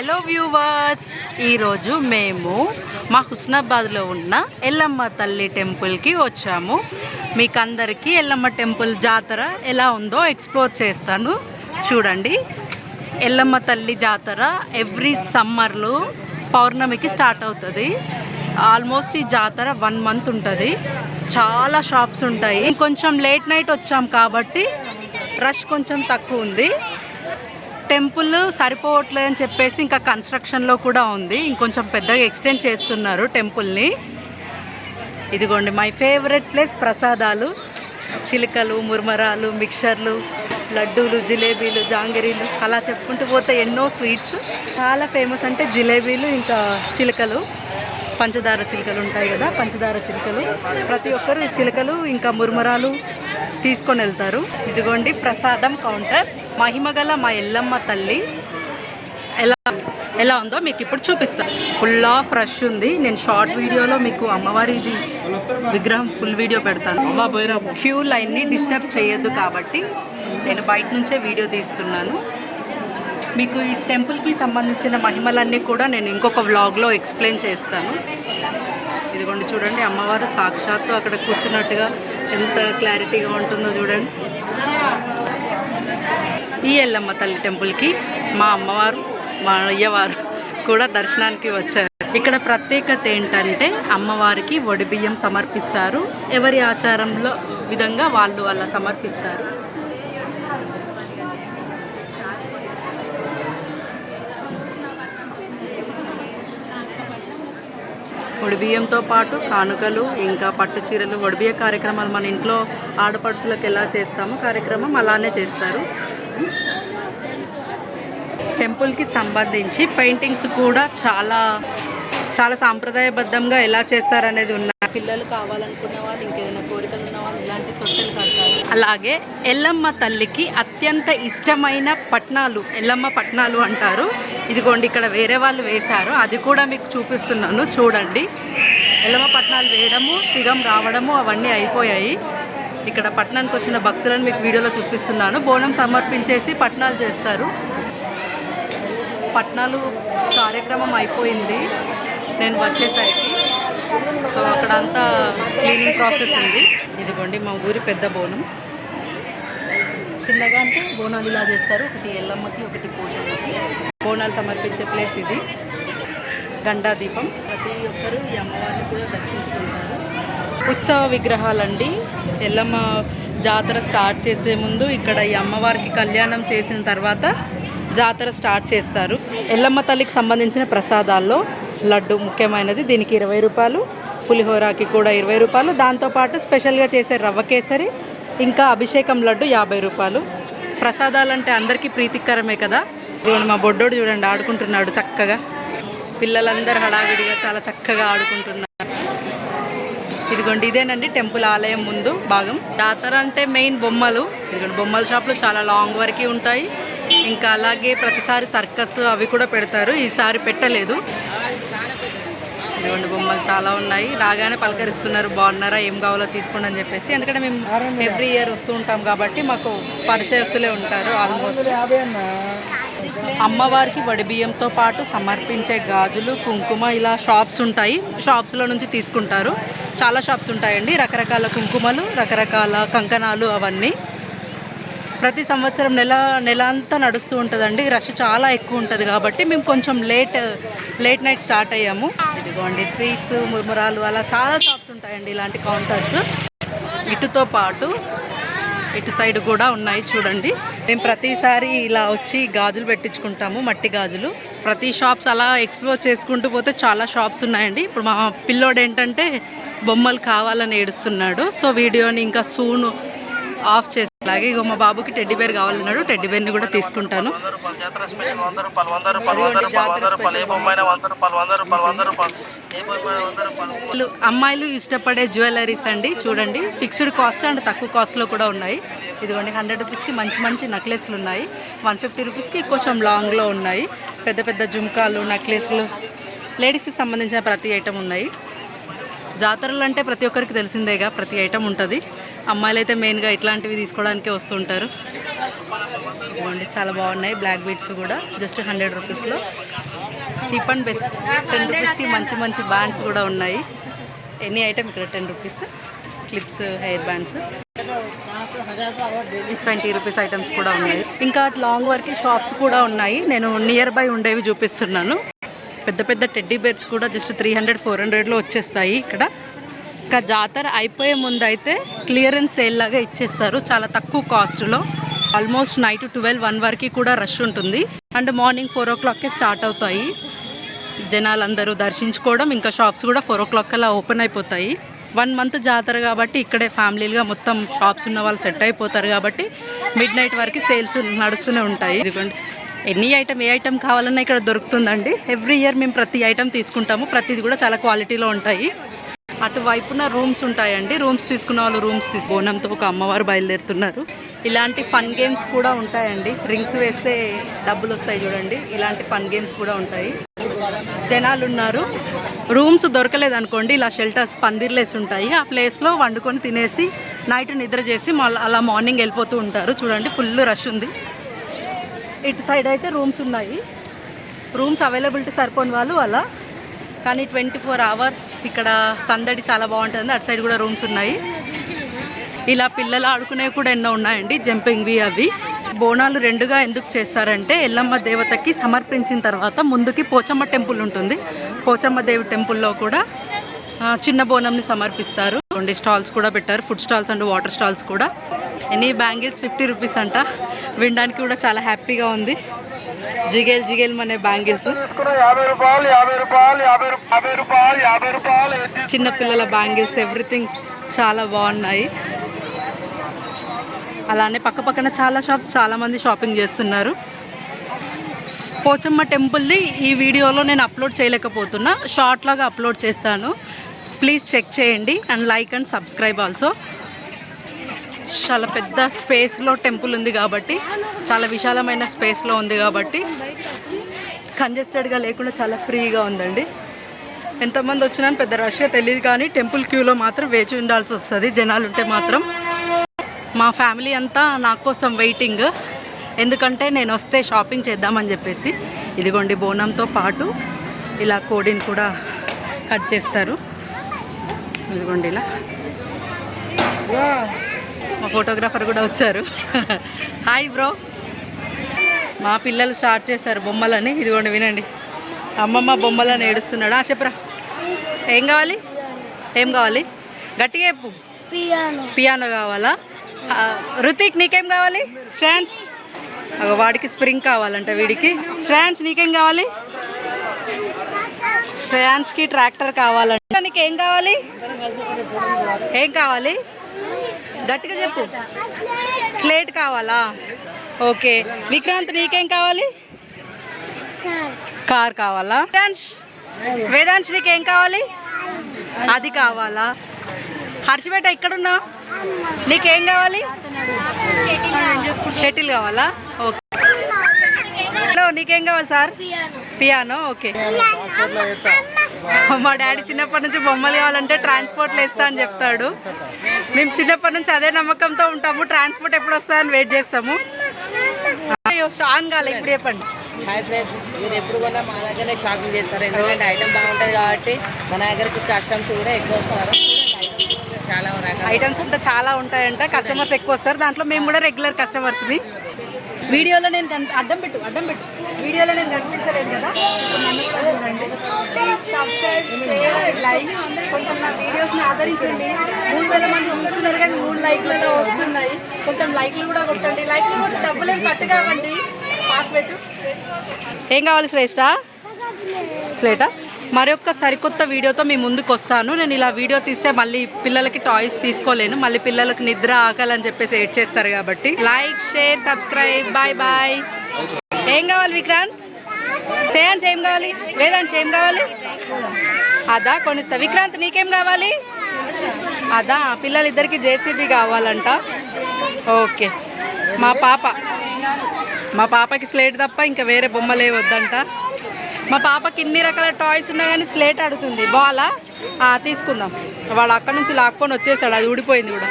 Hello viewers ఈరోజు మేము మా హుస్నాబాద్లో ఉన్న ఎల్లమ్మ తల్లి టెంపుల్కి వచ్చాము. మీకు అందరికీ ఎల్లమ్మ టెంపుల్ జాతర ఎలా ఉందో ఎక్స్ప్లోర్ చేస్తాను. చూడండి ఎల్లమ్మ తల్లి జాతర ఎవ్రీ సమ్మర్లో పౌర్ణమికి స్టార్ట్ అవుతుంది. ఆల్మోస్ట్ ఈ జాతర వన్ మంత్ ఉంటుంది. చాలా షాప్స్ ఉంటాయి. కొంచెం లేట్ నైట్ వచ్చాం కాబట్టి రష్ కొంచెం తక్కువ ఉంది. టెంపుల్ సరిపోవట్లేదు అని చెప్పేసి ఇంకా కన్స్ట్రక్షన్లో కూడా ఉంది. ఇంకొంచెం పెద్దగా ఎక్స్టెండ్ చేస్తున్నారు టెంపుల్ని. ఇదిగోండి మై ఫేవరెట్ ప్లేస్ ప్రసాదాలు. చిలుకలు మురమరాలు మిక్చర్లు లడ్డూలు జిలేబీలు జాంగిరీలు అలా చెప్పుకుంటూ పోతే ఎన్నో స్వీట్స్ చాలా ఫేమస్ అంటే జిలేబీలు ఇంకా చిలుకలు. పంచదార చిలుకలు ఉంటాయి కదా పంచదార చిలుకలు. ప్రతి ఒక్కరు చిలుకలు ఇంకా మురమరాలు తీసుకొని వెళ్తారు. ఇదిగోండి ప్రసాదం కౌంటర్. మహిమగల మా ఎల్లమ్మ తల్లి. ఎలా ఎలా ఉందో మీకు ఇప్పుడు చూపిస్తాను ఫుల్ ఆఫ్ రష్ ఉంది. నేను షార్ట్ వీడియోలో మీకు అమ్మవారిది విగ్రహం ఫుల్ వీడియో పెడతాను. క్యూ లైన్ని డిస్టర్బ్ చేయొద్దు కాబట్టి నేను బయట నుంచే వీడియో తీస్తున్నాను. మీకు ఈ టెంపుల్కి సంబంధించిన మహిమలన్నీ కూడా నేను ఇంకొక వ్లాగ్లో ఎక్స్ప్లెయిన్ చేస్తాను. ఇదిగోండి చూడండి. అమ్మవారు సాక్షాత్తు అక్కడ కూర్చున్నట్టుగా ఎంత క్లారిటీగా ఉంటుందో చూడండి. ఈ ఎల్లమ్మ తల్లి టెంపుల్కి మా అమ్మవారు మా అయ్యవారు కూడా దర్శనానికి వచ్చారు. ఇక్కడ ప్రత్యేకత ఏంటంటే అమ్మవారికి బియ్యం సమర్పిస్తారు. ఎవరి ఆచారంలో విధంగా వాళ్ళు అలా సమర్పిస్తారు. వడిబియ్యంతో పాటు కానుకలు ఇంకా పట్టు చీరలు ఒడిబియ్య కార్యక్రమాలు మన ఇంట్లో ఆడపడుచులకు ఎలా చేస్తామో కార్యక్రమం అలానే చేస్తారు. టెంపుల్కి సంబంధించి పెయింటింగ్స్ కూడా చాలా చాలా సాంప్రదాయబద్ధంగా ఎలా చేస్తారనేది ఉన్న పిల్లలు కావాలనుకున్న వాళ్ళు ఇంకేదైనా కోరికలు ఉన్న వాళ్ళు ఇలాంటి తొట్టెలు కడతారు. అలాగే ఎల్లమ్మ తల్లికి అత్యంత ఇష్టమైన పట్నాలు ఎల్లమ్మ పట్నాలు అంటారు. ఇదిగోండి ఇక్కడ వేరే వాళ్ళు వేశారు. అది కూడా మీకు చూపిస్తున్నాను చూడండి. ఎల్లమ్మ పట్నాలు వేయడము సిగం రావడము అవన్నీ అయిపోయాయి. ఇక్కడ పట్నానికి వచ్చిన భక్తులను మీకు వీడియోలో చూపిస్తున్నాను. బోనం సమర్పించేసి పట్నాలు చేస్తారు. పట్నాలు కార్యక్రమం అయిపోయింది. నేను వచ్చేసరికి సో అక్కడ అంతా క్లీనింగ్ ప్రాసెస్ ఉంది. ఇదిగోండి మా ఊరి పెద్ద బోనం. చిన్నగా అంటే బోనాలు ఇలా చేస్తారు. ఒకటి ఎల్లమ్మకి ఒకటి పోషమ్మకి. బోనాలు సమర్పించే ప్లేస్ ఇది. గండా దీపం. ప్రతి ఒక్కరు ఈ అమ్మవారిని కూడా దర్శించుకుంటారు. ఉత్సవ విగ్రహాలండి. ఎల్లమ్మ జాతర స్టార్ట్ చేసే ముందు ఇక్కడ ఈ అమ్మవారికి కళ్యాణం చేసిన తర్వాత జాతర స్టార్ట్ చేస్తారు. ఎల్లమ్మ తల్లికి సంబంధించిన ప్రసాదాల్లో లడ్డు ముఖ్యమైనది. దీనికి ఇరవై రూపాయలు పులిహోరాకి కూడా ఇరవై రూపాయలు. దాంతోపాటు స్పెషల్గా చేసే రవ్వ కేసరి ఇంకా అభిషేకం లడ్డు యాభై రూపాయలు. ప్రసాదాలు అంటే అందరికీ ప్రీతికరమే కదా. చూడండి మా బొడ్డోడు చూడండి ఆడుకుంటున్నాడు చక్కగా. పిల్లలందరూ హడావిడిగా చాలా చక్కగా ఆడుకుంటున్నారు. ఇదిగోండి ఇదేనండి టెంపుల్ ఆలయం ముందు భాగం. జాతర అంటే మెయిన్ బొమ్మలు. ఇదిగోండి బొమ్మల షాపులు చాలా లాంగ్ వరకు ఉంటాయి. ఇంకా అలాగే ప్రతిసారి సర్కస్ అవి కూడా పెడతారు. ఈసారి పెట్టలేదు. ఇదిగోండి బొమ్మలు చాలా ఉన్నాయి. రాగానే పలకరిస్తున్నారు బాగున్నారా? ఏం కావాలో తీసుకోండి అని చెప్పేసి. ఎందుకంటే మేము ఎవ్రీ ఇయర్ వస్తూ ఉంటాం కాబట్టి మాకు పరిచయస్తులే ఉంటారు ఆల్మోస్ట్ అమ్మవారికి వడిబియ్యంతో పాటు సమర్పించే గాజులు కుంకుమ ఇలా షాప్స్ ఉంటాయి. షాప్స్లో నుంచి తీసుకుంటారు. చాలా షాప్స్ ఉంటాయండి. రకరకాల కుంకుమలు రకరకాల కంకణాలు అవన్నీ. ప్రతి సంవత్సరం నెల నెల అంతా నడుస్తూ ఉంటుందండి. రష్ చాలా ఎక్కువ ఉంటుంది కాబట్టి మేము కొంచెం లేట్ లేట్ నైట్ స్టార్ట్ అయ్యాము. ఇదిగోండి స్వీట్స్ మురమురాలు అలా చాలా షాప్స్ ఉంటాయండి ఇలాంటి కౌంటర్స్. ఇటుతో పాటు ఇటు సైడ్ కూడా ఉన్నాయి చూడండి. మేము ప్రతిసారి ఇలా వచ్చి గాజులు పెట్టించుకుంటాము మట్టి గాజులు. ప్రతి షాప్స్ అలా ఎక్స్ప్లోర్ చేసుకుంటూ పోతే చాలా షాప్స్ ఉన్నాయండి. ఇప్పుడు మా పిల్లోడు ఏంటంటే బొమ్మలు కావాలని ఏడుస్తున్నాడు. సో వీడియోని ఇంకా సూను ఆఫ్ చేసి అలాగే ఇగో మా బాబుకి టెడ్డి బేర్ కావాలన్నాడు టెడ్డి బేర్ని కూడా తీసుకుంటాను. అమ్మాయిలు ఇష్టపడే జ్యువెలరీస్ అండి చూడండి. ఫిక్స్డ్ కాస్ట్ అండ్ తక్కువ కాస్ట్లో కూడా ఉన్నాయి. ఇదిగోండి హండ్రెడ్ రూపీస్కి మంచి మంచి నెక్లెస్లు ఉన్నాయి. వన్ ఫిఫ్టీ రూపీస్కి కొంచెం లాంగ్లో ఉన్నాయి. పెద్ద పెద్ద జుంకాలు నెక్లెస్లు. లేడీస్కి సంబంధించిన ప్రతి ఐటమ్ ఉన్నాయి. జాతరలు అంటే ప్రతి ఒక్కరికి తెలిసిందేగా ప్రతి ఐటమ్ ఉంటుంది. అమ్మాయిలు అయితే మెయిన్గా ఇట్లాంటివి తీసుకోవడానికే వస్తుంటారు. ఇదిగోండి చాలా బాగున్నాయి. బ్లాక్ బీడ్స్ కూడా జస్ట్ హండ్రెడ్ రూపీస్లో చీప్ అండ్ బెస్ట్ టెన్ రూపీస్కి మంచి మంచి బ్యాండ్స్ కూడా ఉన్నాయి. ఎనీ ఐటమ్ ఇక్కడ ten rupees clips hair bands twenty rupees items కూడా ఉన్నాయి. ఇంకా లాంగ్ వరకు షాప్స్ కూడా ఉన్నాయి. నేను నియర్ బై ఉండేవి చూపిస్తున్నాను. పెద్ద పెద్ద టెడ్డీ బేర్స్ కూడా జస్ట్ త్రీ హండ్రెడ్ ఫోర్ హండ్రెడ్లో వచ్చేస్తాయి ఇక్కడ. ఇంకా జాతర అయిపోయే ముందు అయితే క్లియరెన్స్ సేల్ లాగా ఇచ్చేస్తారు. చాలా తక్కువ కాస్ట్లో ఆల్మోస్ట్ నైట్ ట్వెల్వ్ వన్ వరకు కూడా రష్ ఉంటుంది. అండ్ మార్నింగ్ ఫోర్ ఓ క్లాక్కే స్టార్ట్ అవుతాయి. జనాలందరూ దర్శించుకోవడం ఇంకా షాప్స్ కూడా ఫోర్ ఓ క్లాక్ అలా ఓపెన్ అయిపోతాయి. వన్ మంత్ జాతర కాబట్టి ఇక్కడే ఫ్యామిలీలుగా మొత్తం షాప్స్ ఉన్న వాళ్ళు సెట్ అయిపోతారు కాబట్టి మిడ్ నైట్ వరకు సేల్స్ నడుస్తూనే ఉంటాయి. ఇదిగోండి. ఎన్ని ఐటమ్ ఏ ఐటమ్ కావాలన్నా ఇక్కడ దొరుకుతుందండి. ఎవ్రీ ఇయర్ మేము ప్రతి ఐటమ్ తీసుకుంటాము. ప్రతిది కూడా చాలా క్వాలిటీలో ఉంటాయి. అటువైపున రూమ్స్ ఉంటాయండి. రూమ్స్ తీసుకున్న వాళ్ళు రూమ్స్ తీసుకోనంతో ఒక అమ్మవారు బయలుదేరుతున్నారు. ఇలాంటి ఫన్ గేమ్స్ కూడా ఉంటాయండి. రింగ్స్ వేస్తే డబ్బులు వస్తాయి చూడండి. ఇలాంటి ఫన్ గేమ్స్ కూడా ఉంటాయి. జనాలు ఉన్నారు. రూమ్స్ దొరకలేదు అనుకోండి. ఇలా షెల్టర్స్ పందిర్లేసి ఉంటాయి. ఆ ప్లేస్లో వండుకొని తినేసి నైట్ నిద్ర చేసి మళ్ళీ అలా మార్నింగ్ వెళ్ళిపోతూ ఉంటారు. చూడండి ఫుల్ రష్ ఉంది. ఇటు సైడ్ అయితే రూమ్స్ ఉన్నాయి. రూమ్స్ అవైలబిలిటీ సరిపోని వాళ్ళు అలా. కానీ ట్వంటీ ఫోర్ అవర్స్ ఇక్కడ సందడి చాలా బాగుంటుంది. అటు సైడ్ కూడా రూమ్స్ ఉన్నాయి. ఇలా పిల్లలు ఆడుకునేవి కూడా ఎన్నో ఉన్నాయండి. జంపింగ్వి అవి. బోనాలు రెండుగా ఎందుకు చేస్తారంటే ఎల్లమ్మ దేవతకి సమర్పించిన తర్వాత ముందుకి పోచమ్మ టెంపుల్ ఉంటుంది. పోచమ్మ దేవి టెంపుల్లో కూడా చిన్న బోనంని సమర్పిస్తారు. రెండు స్టాల్స్ కూడా పెట్టారు. Food stalls and water stalls కూడా. ఎనీ బ్యాంగిల్స్ ఫిఫ్టీ రూపీస్ అంట. వినడానికి కూడా చాలా హ్యాపీగా ఉంది. జిగేల్ జిగేల్ అనే బ్యాంగిల్స్. చిన్నపిల్లల బ్యాంగిల్స్ ఎవ్రీథింగ్ చాలా బాగున్నాయి. అలానే పక్క పక్కన చాలా షాప్స్ చాలామంది షాపింగ్ చేస్తున్నారు. పోచమ్మ టెంపుల్ది ఈ వీడియోలో నేను అప్లోడ్ చేయలేకపోతున్నా. షార్ట్ లాగా అప్లోడ్ చేస్తాను. ప్లీజ్ చెక్ చేయండి. And like and subscribe also. చాలా పెద్ద స్పేస్లో టెంపుల్ ఉంది కాబట్టి చాలా విశాలమైన స్పేస్లో ఉంది కాబట్టి కంజెస్టెడ్గా లేకుండా చాలా ఫ్రీగా ఉందండి. ఎంతమంది వచ్చినా పెద్ద రష్గా తెలియదు కానీ టెంపుల్ క్యూలో మాత్రం వేచి ఉండాల్సి వస్తుంది జనాలు ఉంటే మాత్రం. మా ఫ్యామిలీ అంతా నా కోసం వెయిటింగ్. ఎందుకంటే నేను వస్తే షాపింగ్ చేద్దామని చెప్పేసి ఇదిగోండి బోనంతో పాటు ఇలా కోడిని కూడా కట్ చేస్తారు. ఇదిగోండి ఇలా. మా ఫోటోగ్రాఫర్ కూడా వచ్చారు. Hi bro. మా పిల్లలు స్టార్ట్ చేశారు బొమ్మలని. ఇదిగోండి వినండి. అమ్మమ్మ బొమ్మలని ఏడుస్తున్నాడా. ఆ, చెప్పరా. ఏం కావాలి? ఏం కావాలి? గట్టిగా చెప్పు. పియానో కావాలా? రుతిక్ నీకేం కావాలి? శ్రాన్స్ వాడికి స్ప్రింగ్ కావాలంట వీడికి. శ్రాన్స్ నీకేం కావాలి? శ్రేయాన్స్కి ట్రాక్టర్ కావాలంట. నీకు ఏం కావాలి? ఏం కావాలి? గట్టిగా చెప్పు. స్లేట్ కావాలా? ఓకే. విక్రాంత్ నీకేం కావాలి? కార్ కావాలా? వేదాంశ్ వేదాంశ్ నీకు ఏం కావాలి? అది కావాలా? హర్షబేట ఇక్కడున్నా నీకేం కావాలి? షటిల్ కావాలా? ఓకే. హలో నీకేం కావాలి సార్? Piano okay. మా డాడీ చిన్నప్పటి నుంచి బొమ్మలు కావాలంటే ట్రాన్స్పోర్ట్లో వేస్తా అని చెప్తాడు. మేము చిన్నప్పటి నుంచి అదే నమ్మకంతో ఉంటాము. ట్రాన్స్పోర్ట్ ఎప్పుడు వస్తుందని వెయిట్ చేస్తాము. షాన్ కాలే ఇప్పుడు చెప్పండి. హాయ్ ఫ్రెండ్స్ మీరు ఎప్పుడు కూడా మా దగ్గరనే షాపింగ్ చేస్తారు. ఎందుకంటే ఐటమ్ బాగుంటుంది కాబట్టి మన దగ్గరికి కస్టమర్స్ కూడా ఎక్కువ వస్తారు. చాలా ఐటమ్స్ అంతా చాలా ఉంటాయంట. కస్టమర్స్ ఎక్కువ వస్తారు. దాంట్లో మేము కూడా రెగ్యులర్ కస్టమర్స్వి వీడియోలో నేను అడ్డం పెట్టు అడ్డం పెట్టు. వీడియోలో నేను కనిపించలేదు కదా? నన్ను కూడా చూడండి. ప్లీజ్ సబ్స్క్రైబ్ షేర్ లైక్ కొంచెం నా వీడియోస్ని ఆదరించండి. మూడు వేల మంది చూస్తున్నారు కానీ మూడు లైక్లలో వస్తున్నాయి. కొంచెం లైక్లు కూడా కొట్టండి. లైక్లు కూడా డబ్బులు ఏం కట్టు కావండి? పాస్ పెట్టు. ఏం కావాలి శ్రేష్ట? స్లేటా మరొక సరికొత్త వీడియోతో మీ ముందుకు వస్తాను. నేను ఇలా వీడియో తీస్తే మళ్ళీ పిల్లలకి టాయ్స్ తీసుకోలేను. మళ్ళీ పిల్లలకు నిద్ర ఆకాలని చెప్పేసి ఏడ్ చేస్తారు కాబట్టి like share subscribe bye bye. ఏం కావాలి విక్రాంత్? చేయండి ఏం కావాలి? వేదాంశ్ ఏం కావాలి? అదా కొనిస్తా. విక్రాంత్ నీకేం కావాలి? అదా పిల్లలిద్దరికి జేసీబీ కావాలంట. ఓకే. మా పాప. మా పాపకి స్లేట్ తప్ప ఇంకా వేరే బొమ్మలే వద్దంట. మా పాపకి ఇన్ని రకాల టాయ్స్ ఉన్నా కానీ స్లేట్ అడుగుతుంది బాలా? తీసుకుందాం. వాళ్ళు అక్కడ నుంచి లాక్కొని వచ్చేసాడు. అది ఊడిపోయింది కూడా.